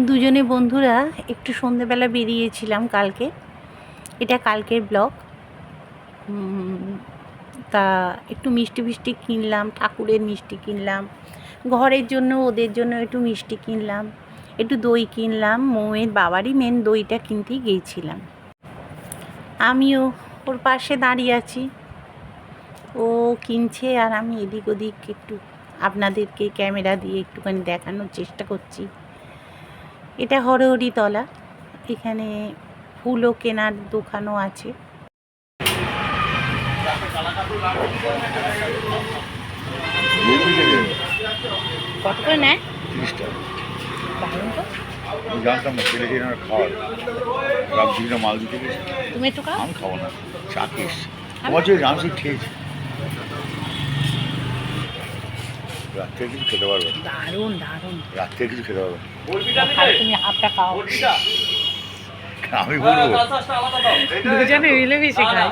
দুজনে বন্ধুরা একটু সন্ধেবেলা বেরিয়েছিলাম কালকে। এটা কালকের ব্লগ। তা একটু মিষ্টি ফিষ্টি কিনলাম, ঠাকুরের মিষ্টি কিনলাম, ঘরের জন্য, ওদের জন্য একটু মিষ্টি কিনলাম, একটু দই কিনলাম, মৌয়ের বাবারই মেন দইটা কিনতেই গিয়েছিলাম। আমিও ওর পাশে দাঁড়িয়ে আছি। ও কিনছে আর আমি এদিক ওদিক একটু আপনাদেরকে ক্যামেরা দিয়ে একটুখানি দেখানোর চেষ্টা করছি। এটা হরহরিতলা এখানে ফুলও কেনার দোকানও আছে। কত করে নেয়? জানতাম না খাওয়ার মাল দিতে তুমি একটু খাও। আমি খাব না চা খেয়েছি। তোমার যে রামসি খেয়েছি। রাত্রে কিছু খেতে পারবে? দারুণ দারুণ। রাত্রে কিছু খেতে পারবে? তুমি হাফটা খাও। আমি বলব। দুজনে মিলেমিশে খাই।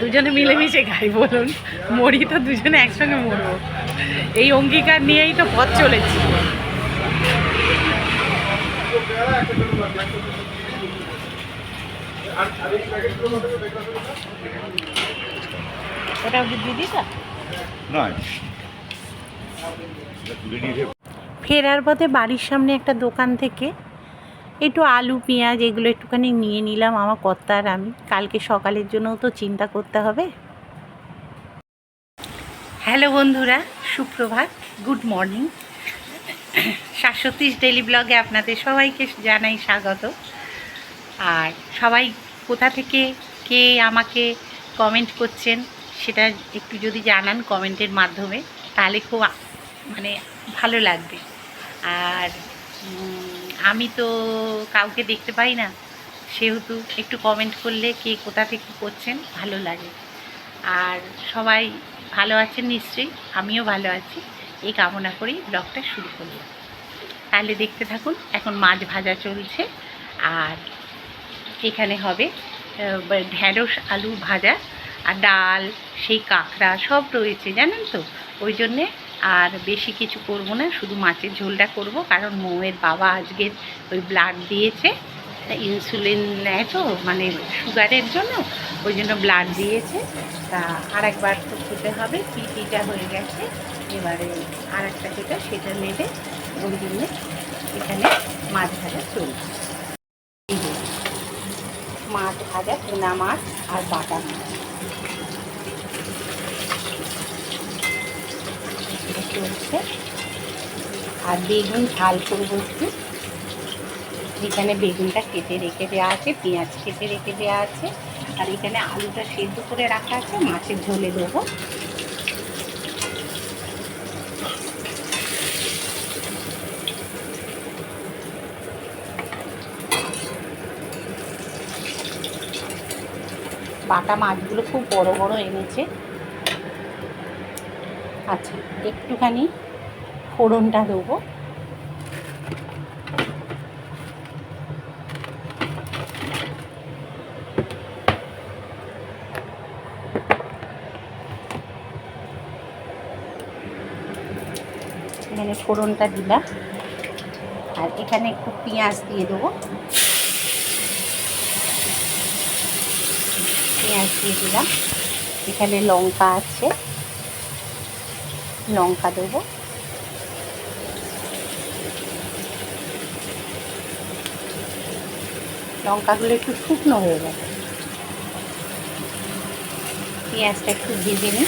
দুজনে মিলেমিশে খাই বলুন। মরি তো দুজনে একসঙ্গে মরবো। এই অঙ্গীকার নিয়েই তো পথ চলেছি। ওটা তুলে নিয়ে ফেরার পথে বাড়ির সামনে একটা দোকান থেকে একটু আলু, পেঁয়াজ এগুলো একটুখানি নিয়ে নিলাম আমার কর্তা আর আমি। কালকে সকালের জন্যও তো চিন্তা করতে হবে। হ্যালো বন্ধুরা, সুপ্রভাত, গুড মর্নিং। সাতষট্টিশ ডেলি ব্লগে আপনাদের সবাইকে জানাই স্বাগত। আর সবাই কোথা থেকে কে আমাকে কমেন্ট করছেন, সেটা একটু যদি জানান কমেন্টের মাধ্যমে, তাহলে খুব মানে ভালো লাগবে। আর আমি তো কাউকে দেখতে পাই না। সেহেতু একটু কমেন্ট করলে কে কোথা থেকে করছেন, ভালো লাগে। আর সবাই ভালো আছেন নিশ্চয়ই, আমিও ভালো আছি। এই কামনা করেই ব্লগটা শুরু করলাম। তাহলে দেখতে থাকুন, এখন মাছ ভাজা চলছে। আর এখানে হবে ঢ্যাঁড়স, আলু ভাজা, আর ডাল, সেই কাঁকড়া সব রয়েছে, জানেন তো? ওই জন্যে আর বেশি কিছু করব না, শুধু মাছের ঝোলটা করব। কারণ মৌয়ের বাবা আজকের ওই ব্লাড দিয়েছে ইনসুলিন নেয় তো মানে সুগারের জন্য, ওই জন্য ব্লাড দিয়েছে। তা আর একবার তো খেতে হবে, পিটিটা হয়ে গেছে। এবারে আর একটা যেটা সেটা নেবে। ওই জন্যে এখানে মাছ ভাজা চলছে। মাছ ভাজা পোনা মাছ আর বাটা মাছ। চলছে আর বেগুন ঝাল করব একটু। এখানে বেগুনটা কেটে রেখে দেওয়া আছে, পেঁয়াজ কেটে রেখে দেওয়া আছে, আর এখানে আলুটা সেদ্ধ করে রাখা আছে, মাছের ঝোলে দেবো। বাটা মাছগুলো খুব বড় বড় এনেছে। আচ্ছা। একটুখানি ফোড়নটা দেবো। এখানে ফোড়নটা দিলাম। আর এখানে একটু পেঁয়াজ দিয়ে দেবো। পেঁয়াজ দিয়ে দিলাম। এখানে লঙ্কা আছে। লঙ্কা দেবো। লঙ্কাগুলো একটু শুকনো হয়ে গেছে। পেঁয়াজটা একটু ভেজে নিই।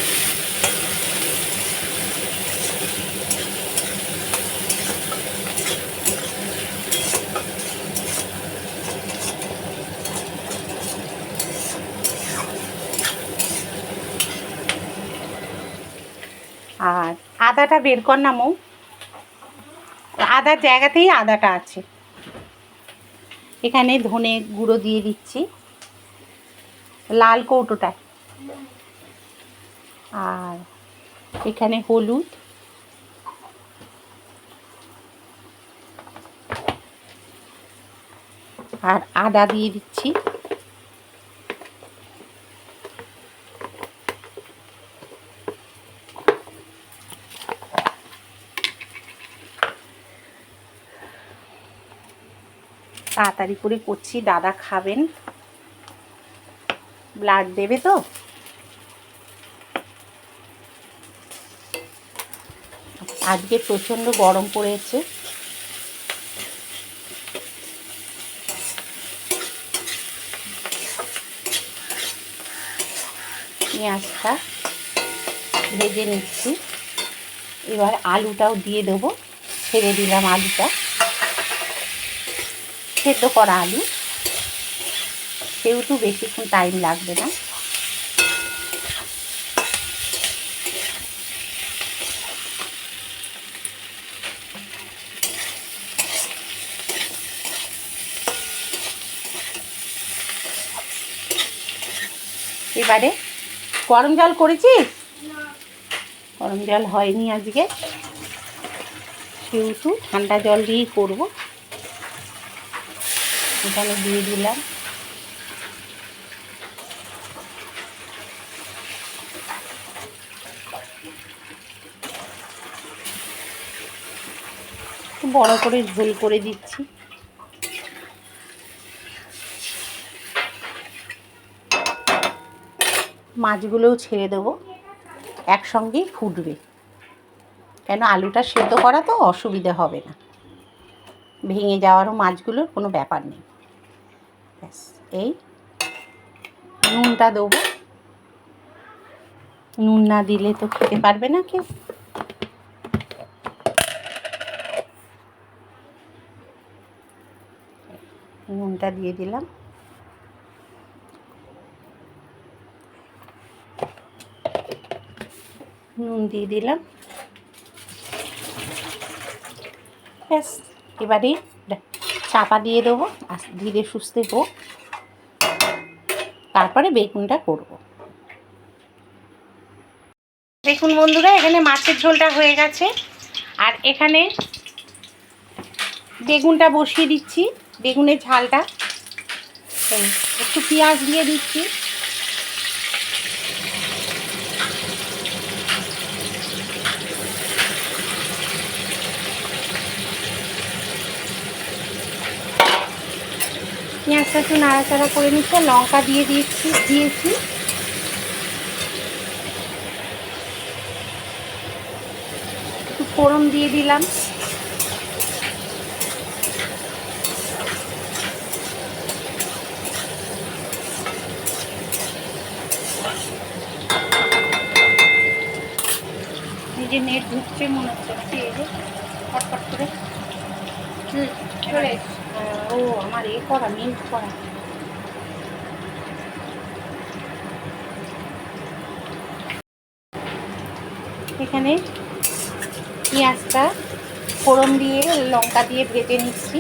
আর আদাটা বের কর না মৌ। আদার জায়গাতেই আদাটা আছে। এখানে ধনে গুঁড়ো দিয়ে দিচ্ছি। লাল কৌটোটায়। আর এখানে হলুদ। আর আদা দিয়ে দিচ্ছি। তাড়াতাড়ি করে করছি, দাদা খাবেন। ব্লাড দেবে তো? আজকে প্রচণ্ড গরম পড়েছে। পেঁয়াজটা ভেজে নিচ্ছি। এবার আলুটাও দিয়ে দেবো। ছেড়ে দিলাম আলুটা। সেদ্ধ করা আলু। সেহেতু বেশিক্ষণ টাইম লাগবে না। এবারে গরম জল করেছিস? গরম জল হয়নি আজকে। সেহেতু ঠান্ডা জল দিয়েই করব। এখানে দিয়ে দিলাম। বড় করে ঝোল করে দিচ্ছি। মাছগুলোও ছেড়ে দেবো একসঙ্গেই ফুটবে। কেন আলুটা সেদ্ধ করা তো অসুবিধে হবে না। ভেঙে যাওয়ারও মাছগুলোর কোনো ব্যাপার নেই। ব্যাস, এই নুনটা দেবো। নুন না দিলে তো খেতে পারবে না কেউ। নুনটা দিয়ে দিলাম। নুন দিয়ে দিলাম। ব্যাস, এবারে চাপা দিয়ে দেবো ধীরে সুস্থে হোক। তারপরে বেগুনটা করব। দেখুন বন্ধুরা, এখানে মাছের ঝোলটা হয়ে গেছে। আর এখানে বেগুনটা বসিয়ে দিচ্ছি, বেগুনের ঝালটা। একটু পেঁয়াজ দিয়ে দিচ্ছি। পেঁয়াজটা একটু নাড়াচাড়া করে নিচ্ছে লঙ্কা দিয়ে দিয়েছি দিয়েছি। ফোড়ন দিয়ে দিলাম। যে নেট ঢুকছে মনে হচ্ছে ফটফট করে। চলে ও, আমার এ করা মিল্ক করা এখানে পেঁয়াজটা ফোড়ন দিয়ে, লঙ্কা দিয়ে ভেজে নিচ্ছি।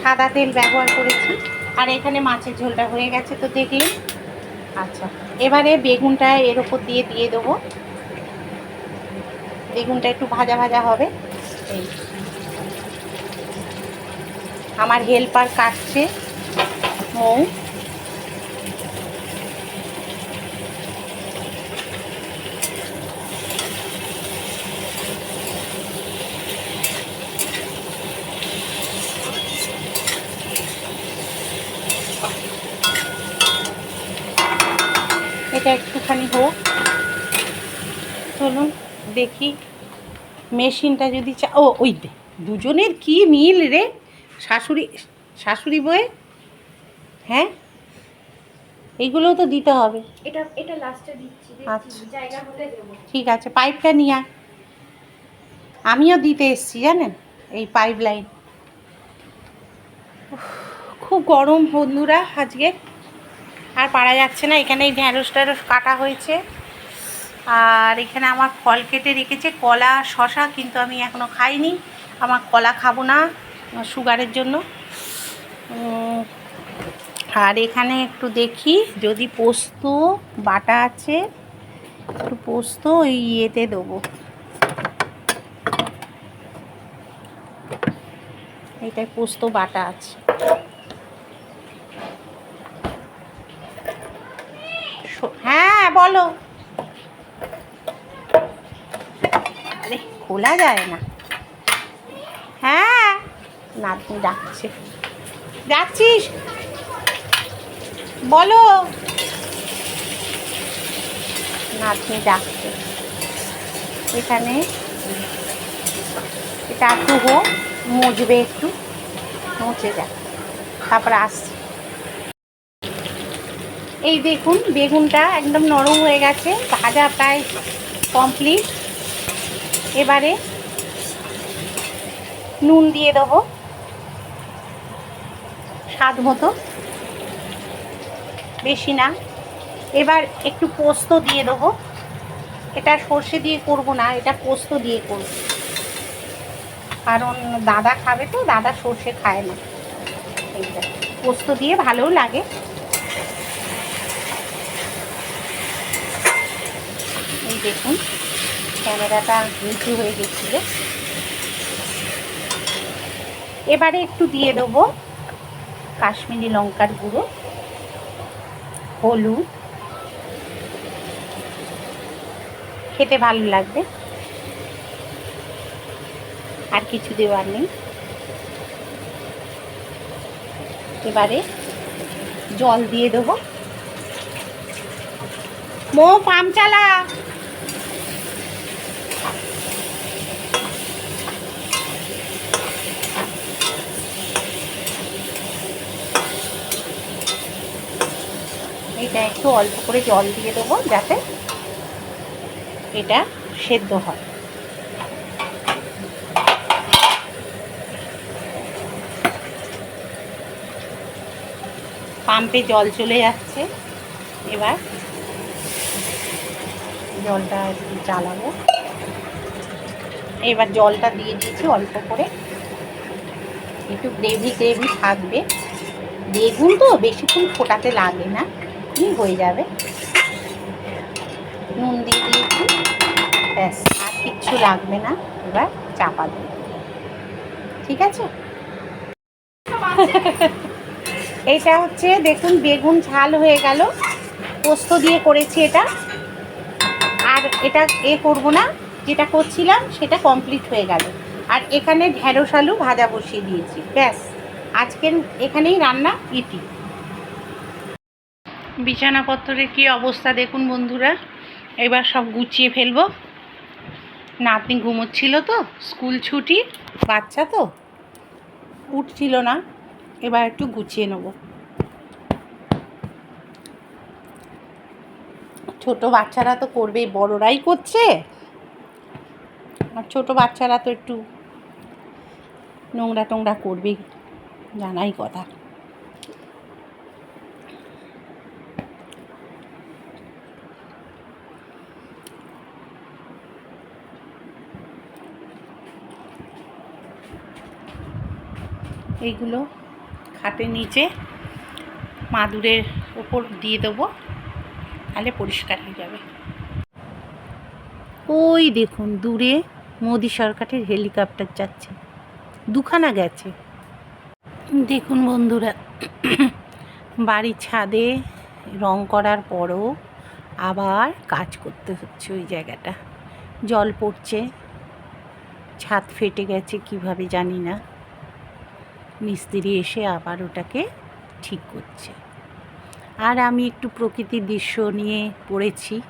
সাদা তেল ব্যবহার করেছি। আর এখানে মাছের ঝোলটা হয়ে গেছে, তো দেখলেন। আচ্ছা এবারে বেগুনটা এর ওপর দিয়ে দিয়ে দেবো। বেগুনটা একটু ভাজা ভাজা হবে। এই। আমার হেল্পার কাটছে মৌ। এটা একটুখানি হোক। চলুন। দেখি মেশিনটা যদি চা ও ওই দে দুজনের কি মিল রে? শাশুড়ি শাশুড়ি বয়ে? হ্যাঁ? এইগুলোও তো দিতে হবে। এটা এটা লাস্টে দিচ্ছি আচ্ছা। জায়গা হলে দেবো। ঠিক আছে পাইপটা নিয়ে আমিও দিতে এসছি জানেন? এই পাইপ লাইন খুব গরম বন্ধুরা আজকে। আর পারা যাচ্ছে না এখানে এই ঢ্যাঁড়স ট্যাঁড়স কাটা হয়েছে। আর এখানে আমার ফল কেটে রেখেছে, কলা, শশা কিন্তু আমি এখনও খাইনি। আমার কলা খাব না সুগারের জন্য। আর এখানে একটু দেখি, যদি পোস্ত, বাটা আছে, একটু পোস্ত ওই ইয়েতে দেবো। এইটায় পোস্ত, বাটা আছে। হ্যাঁ বলো। খোলা যায় না। হ্যাঁ নাতনি ডাকছে। ডাকছিস? বলো। নাতনি ডাকছে। এখানে এটা একটু হোক মুজবে একটু মুছে যাক তারপর আসছি। এই দেখুন, বেগুনটা একদম নরম হয়ে গেছে, ভাজা প্রায় কমপ্লিট এবারে নুন দিয়ে দেবো স্বাদ মতো। বেশি না। এবার একটু পোস্ত দিয়ে দেবো। এটা সর্ষে দিয়ে করব না, এটা পোস্ত দিয়ে করব। কারণ দাদা খাবে তো, দাদা সর্ষে খায় না। এইটা পোস্ত দিয়ে ভালোও লাগে। এই দেখুন। ক্যামেরাটা নিচু হয়ে গেছিল। এবারে একটু দিয়ে দেবো কাশ্মীরি লঙ্কার গুঁড়ো, হলুদ। খেতে ভালো লাগবে। আর কিছু দেওয়ার নেই। এবারে জল দিয়ে দেবো। মো, পাম চালা! এটা একটু অল্প করে জল দিয়ে দেবো যাতে এটা সেদ্ধ হয়। পাম্পে জল চলে যাচ্ছে। এবার জলটা জ্বালাবো। এবার জলটা দিয়ে দিয়েছি অল্প করে। একটু গ্রেভি গ্রেভি থাকবে। বেগুন তো বেশিক্ষণ ফোটাতে লাগে না। কি হয়ে যাবে? নুন দিয়ে দিয়েছি। ব্যাস, আর কিচ্ছু লাগবে না। এবার চাপা দেব। ঠিক আছে? এটা হচ্ছে, দেখুন, বেগুন ঝাল হয়ে গেল। পোস্ত দিয়ে করেছি এটা। আর এটা এ করব না, যেটা করছিলাম, সেটা কমপ্লিট হয়ে গেল। আর এখানে ঢেঁড়স আলু ভাজা বসিয়ে দিয়েছি। ব্যাস, আজকের এখানেই রান্না ইটি বিছানাপত্রের কি অবস্থা দেখুন বন্ধুরা। এবার সব গুছিয়ে ফেলব। নাতনি ঘুমোচ্ছিল তো, স্কুল ছুটি, বাচ্চা তো, উঠছিল না। এবার একটু গুছিয়ে নেব। ছোট বাচ্চারা তো করবেই বড়রাই করছে। আর ছোট বাচ্চারা তো একটু নোংরা টোংরা করবেই, জানাই কথা। এইগুলো খাটের নিচে মাদুরের ওপর দিয়ে দেবো, তাহলে পরিষ্কার হয়ে যাবে। ওই দেখুন, দূরে মোদি সরকারের হেলিকপ্টার যাচ্ছে, দুখানা গেছে। দেখুন বন্ধুরা বাড়ির ছাদে রং করার পরও আবার কাজ করতে হচ্ছে ওই জায়গাটা। জল পড়ছে, ছাদ ফেটে গেছে, কীভাবে জানি না। মিস্ত্রি এসে আবার ওটাকে ঠিক করছে। আর আমি একটু প্রকৃতির দৃশ্য নিয়ে পড়েছি।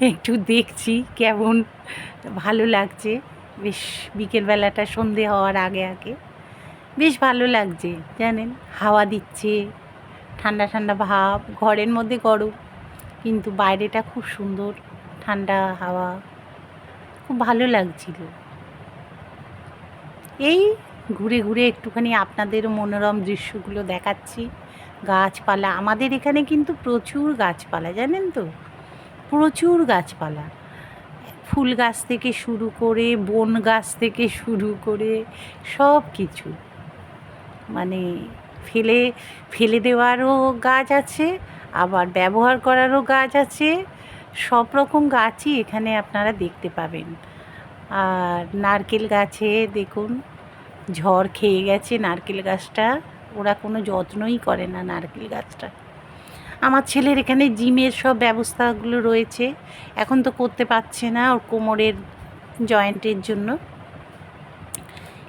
একটু দেখছি কেমন ভালো লাগছে। বেশ বিকেলবেলাটা সন্ধে হওয়ার আগে আগে। বেশ ভালো লাগছে, জানেন? হাওয়া দিচ্ছে, ঠান্ডা ঠান্ডা ভাব, ঘরের মধ্যে গরম। কিন্তু বাইরেটা খুব সুন্দর, ঠান্ডা হাওয়া। খুব ভালো লাগছিল। এই ঘুরে ঘুরে একটুখানি আপনাদেরও মনোরম দৃশ্যগুলো দেখাচ্ছি। গাছপালা, আমাদের এখানে কিন্তু প্রচুর গাছপালা, জানেন তো? প্রচুর গাছপালা। ফুল গাছ থেকে শুরু করে, বন গাছ থেকে শুরু করে, সব কিছু। মানে ফেলে ফেলে দেওয়ারও গাছ আছে, আবার ব্যবহার করারও গাছ আছে। সব রকম গাছই এখানে আপনারা দেখতে পাবেন। আর নারকেল গাছে দেখুন ঝড় খেয়ে গেছে নারকেল গাছটা। ওরা কোনো যত্নই করে না নারকেল গাছটা। আমার ছেলের এখানে জিমের সব ব্যবস্থাগুলো রয়েছে। এখন তো করতে পারছে না ওর কোমরের জয়েন্টের জন্য।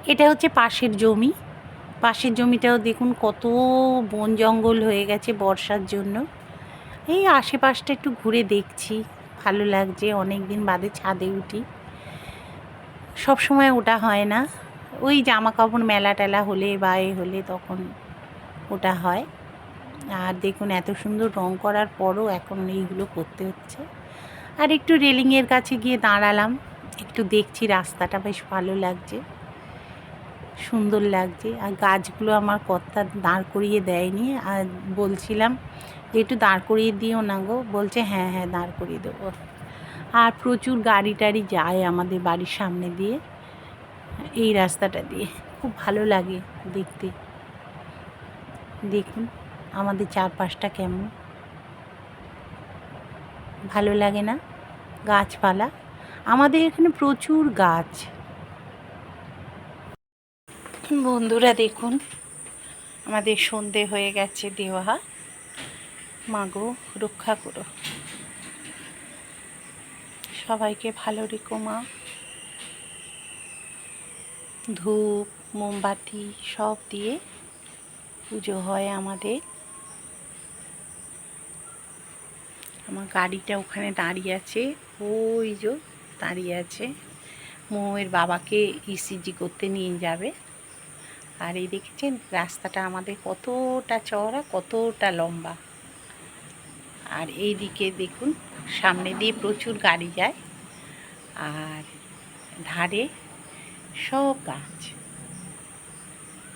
এটা হচ্ছে পাশের জমি। পাশের জমিটাও দেখুন কত বন জঙ্গল হয়ে গেছে বর্ষার জন্য। এই আশেপাশটা একটু ঘুরে দেখছি। ভালো লাগছে অনেক দিন বাদে ছাদে উঠি। সব সময় ওটা হয় না। ওই জামা কাপড় মেলা টেলা হলে বা এ হলে তখন ওটা হয়। আর দেখুন এত সুন্দর রং করার পরও এখন এইগুলো করতে হচ্ছে। আর একটু রেলিংয়ের কাছে গিয়ে দাঁড়ালাম। একটু দেখছি রাস্তাটা বেশ ভালো লাগছে। সুন্দর লাগছে। আর গাছগুলো আমার কর্তা দাঁড় করিয়ে দেয়নি। আর বলছিলাম যে একটু দাঁড় করিয়ে দিও না গো। বলছে হ্যাঁ হ্যাঁ দাঁড় করিয়ে দেবো। আর প্রচুর গাড়ি টাড়ি যায় আমাদের বাড়ির সামনে দিয়ে। এই রাস্তাটা দিয়ে। খুব ভালো লাগে দেখতে। দেখুন, আমাদের চারপাশটা কেমন। ভালো লাগে না? গাছপালা। আমাদের এখানে প্রচুর গাছ। বন্ধুরা দেখুন, আমাদের সন্ধে হয়ে গেছে দেওয়া। মাগো, রক্ষা করো। সবাইকে ভালো রেখো মা। ধূপ, মোমবাতি সব দিয়ে পুজো হয় আমাদের। আমার গাড়িটা ওখানে দাঁড়িয়ে আছে, ওই যে দাঁড়িয়ে আছে। মৌয়ের বাবাকে ইসিজি করতে নিয়ে যাবে। আর এই দেখেছেন, রাস্তাটা আমাদের কতটা চওড়া, কতটা লম্বা। আর এই দিকে দেখুন, সামনে দিয়ে প্রচুর গাড়ি যায়। আর ধারে সব গাছ।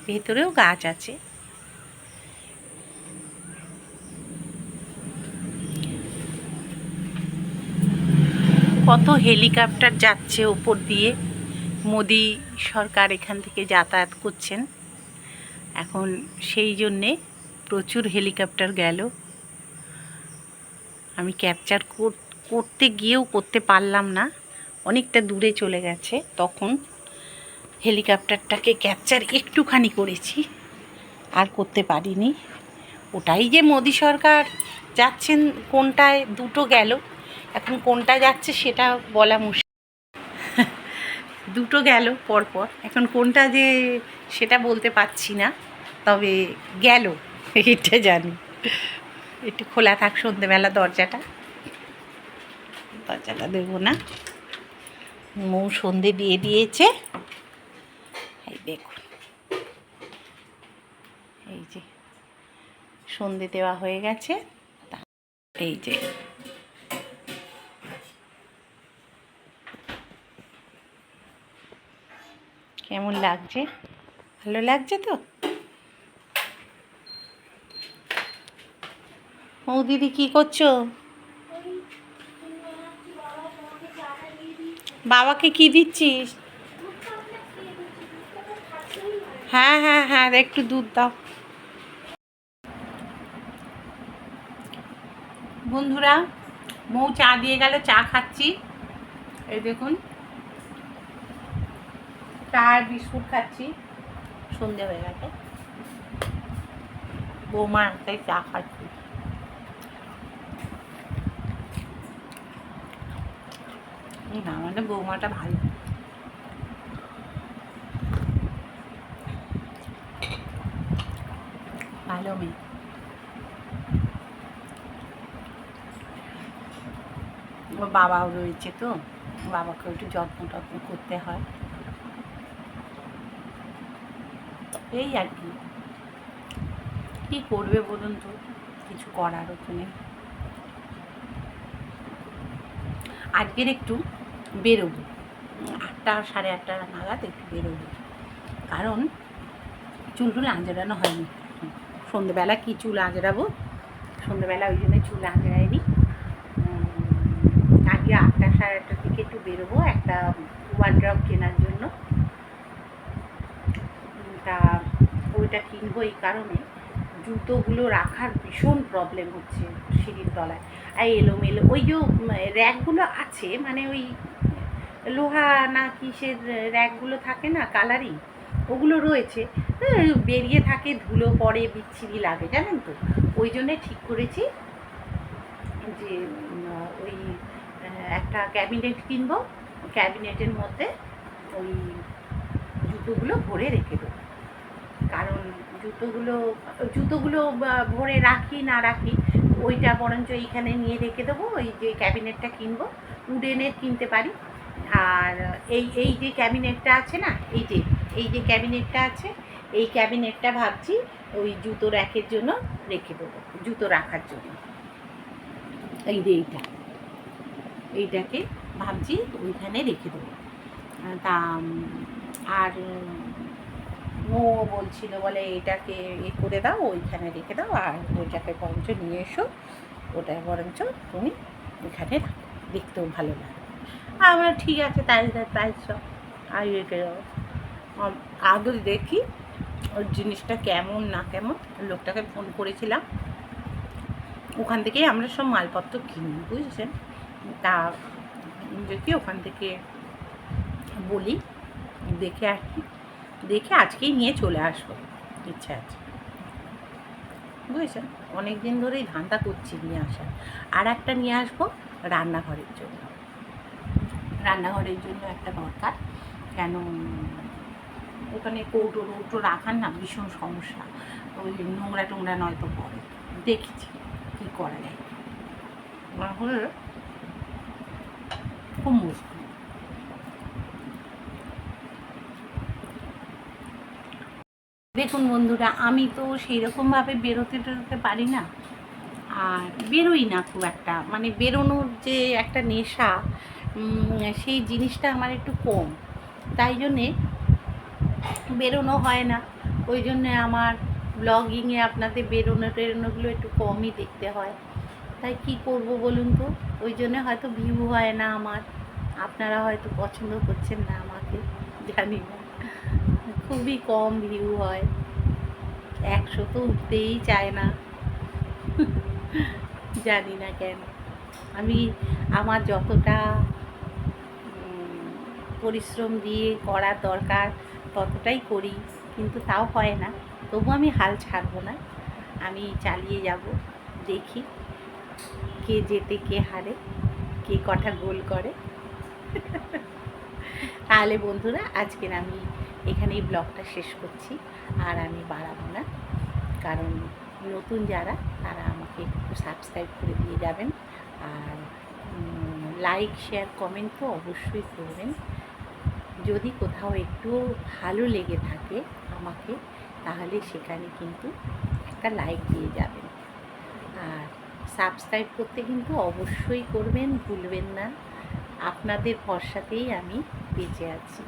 ভেতরেও গাছ আছে। কত হেলিকপ্টার যাচ্ছে ওপর দিয়ে। মোদি সরকার এখান থেকে যাতায়াত করছেন। এখন সেই জন্যে প্রচুর হেলিকপ্টার গেল। আমি ক্যাপচার করতে গিয়েও করতে পারলাম না। অনেকটা দূরে চলে গেছে। তখন হেলিকপ্টারটাকে ক্যাপচার একটুখানি করেছি, আর করতে পারিনি। ওটাই যে মোদি সরকার যাচ্ছেন, কোনটায় দুটো গেল, এখন কোনটা যাচ্ছে সেটা বলা মুশকিল। দুটো গেল পরপর, এখন কোনটা যে সেটা বলতে পারছি না, তবে গেল এটা জানি। একটু খোলা থাক সন্ধেবেলা দরজাটা। দরজাটা দেবো না। মৌ সন্ধে দিয়ে দিয়েছে। এই দেখুন। এই যে, সন্ধে দেওয়া হয়ে গেছে। এই যে। কেমন লাগছে? ভালো লাগছে তো? ও দিদি কি করছ? বাবাকে কি দিচ্ছিস? হ্যাঁ হ্যাঁ হ্যাঁ একটু দুধ দাও। বন্ধুরা, মৌ চা দিয়ে গেল, চা খাচ্ছি। এই দেখুন, চা আর বিস্কুট খাচ্ছি। সন্ধে হয়ে গেছে। বৌমা তাই চা খাচ্ছি। আমাদের বৌমাটা ভালো। ভালো মেয়ে ওর বাবাও রয়েছে তো, বাবাকে একটু যত্ন টত্ন করতে হয়। এই আর কি। কী করবে বলুন তো? কিছু করার ওখানে। আজকের একটু বেরোবো। আটটা, সাড়ে আটটা নাগাদ একটু বেরোবো। কারণ চুল টুল আঁচড়ানো হয়নি। সন্ধ্যেবেলা কী চুল আঁচড়াবো? সন্ধ্যেবেলা ওই জন্য চুল আঁচড়াইনি। আজকে আটটা সাড়ে আটটার দিকে একটু বেরোবো, একটা ওয়ার্ড্রপ কেনার জন্য। তা ওইটা কিনবো এই কারণে। জুতোগুলো রাখার ভীষণ প্রবলেম হচ্ছে সিঁড়ির তলায়। আর এলোমেলো, ওই যে র্যাকগুলো আছে মানে ওই লোহা না কিসের র্যাকগুলো থাকে না কালারিং ওগুলো রয়েছে। বেরিয়ে থাকে, ধুলো পড়ে, বিচ্ছিরি লাগে, জানেন তো? ওই জন্যে ঠিক করেছি যে ওই একটা ক্যাবিনেট কিনবো, ক্যাবিনেটের মধ্যে ওই জুতোগুলো ভরে রেখে দেবো। কারণ জুতোগুলো জুতোগুলো ভরে রাখি না রাখি, ওইটা বরঞ্চ এইখানে নিয়ে রেখে দেবো, ওই যে ক্যাবিনেটটা কিনবো উডেনের কিনতে পারি। আর এই এই যে ক্যাবিনেটটা আছে না, এই যে এই যে ক্যাবিনেটটা আছে এই ক্যাবিনেটটা ভাবছি ওই জুতো র্যাকের জন্য রেখে দেবো, জুতো রাখার জন্য। এই যে এইটা, এইটাকে ভাবছি ওইখানে রেখে দেবো। তা আর ও বলছিল বলে এটাকে এ করে দাও, ওইখানে রেখে দাও, আর ওইটাকে বরঞ্চ নিয়ে এসো, ওটা বরঞ্চ তুমি এখানে দেখতেও ভালো লাগে আমরা ঠিক আছে, তাই তাই সব। আর আগে দেখি। ওই জিনিসটা কেমন, না কেমন, লোকটাকে ফোন করেছিলাম। ওখান থেকেই আমরা সব মালপত্র কিনি, বুঝেছেন? তা যদি ওখান থেকে বলি, দেখে আর কি দেখে আজকেই নিয়ে চলে আসব, ইচ্ছা আছে। বুঝেছেন? অনেক দিন ধরেই ধান্দা করছি নিয়ে আসার। আর একটা নিয়ে আসব রান্নাঘরের জন্য। রান্নাঘরের জন্য একটা দরকার। কেন ওখানে কৌটো টৌটো রাখার না ভীষণ সমস্যা। ওই নোংরা টোংরা নয়তো পড়ে। দেখেছি কী করা যায়। না হলে খুব মুশকিল। দেখুন বন্ধুরা আমি তো সেই রকমভাবে বেরোতে টেরোতে পারি না। আর বেরোই না খুব একটা। মানে বেরোনোর যে একটা নেশা সেই জিনিসটা আমার একটু কম। তাই জন্যে বেরোনো হয় না। ওই জন্যে আমার ব্লগিংয়ে আপনাদের বেরোনো টেরোনোগুলো একটু কমই দেখতে হয়। তাই কি করব বলুন তো? ওই জন্যে হয়তো ভিউ হয় না আমার। আপনারা হয়তো পছন্দ করছেন না আমাকে, জানি না। খুবই কম ভিউ হয়। একশো তো উঠতেই চায় না। জানি না কেন। আমি আমার যতটা পরিশ্রম দিয়ে করার দরকার ততটাই করি, কিন্তু তাও হয় না। তবু আমি হাল ছাড়বো না। আমি চালিয়ে যাব, দেখি কে যেতে কে হারে, কে কটা গোল করে। তাহলে বন্ধুরা, আজকের আমি এখানেই ব্লগটা শেষ করছি। আর আমি বাড়াবো না, কারণ নতুন যারা, তারা আমাকে একটু সাবস্ক্রাইব করে দিয়ে যাবেন। আর লাইক শেয়ার কমেন্ট তো অবশ্যই করবেন। যদি কোথাও একটু ভালো লেগে থাকে আমাকে, তাহলে সেখানে কিন্তু একটা লাইক দিয়ে যাবেন। আর সাবস্ক্রাইব করতে কিন্তু অবশ্যই করবেন, ভুলবেন না। আপনাদের ভরসাতেই আমি বেঁচে আছি।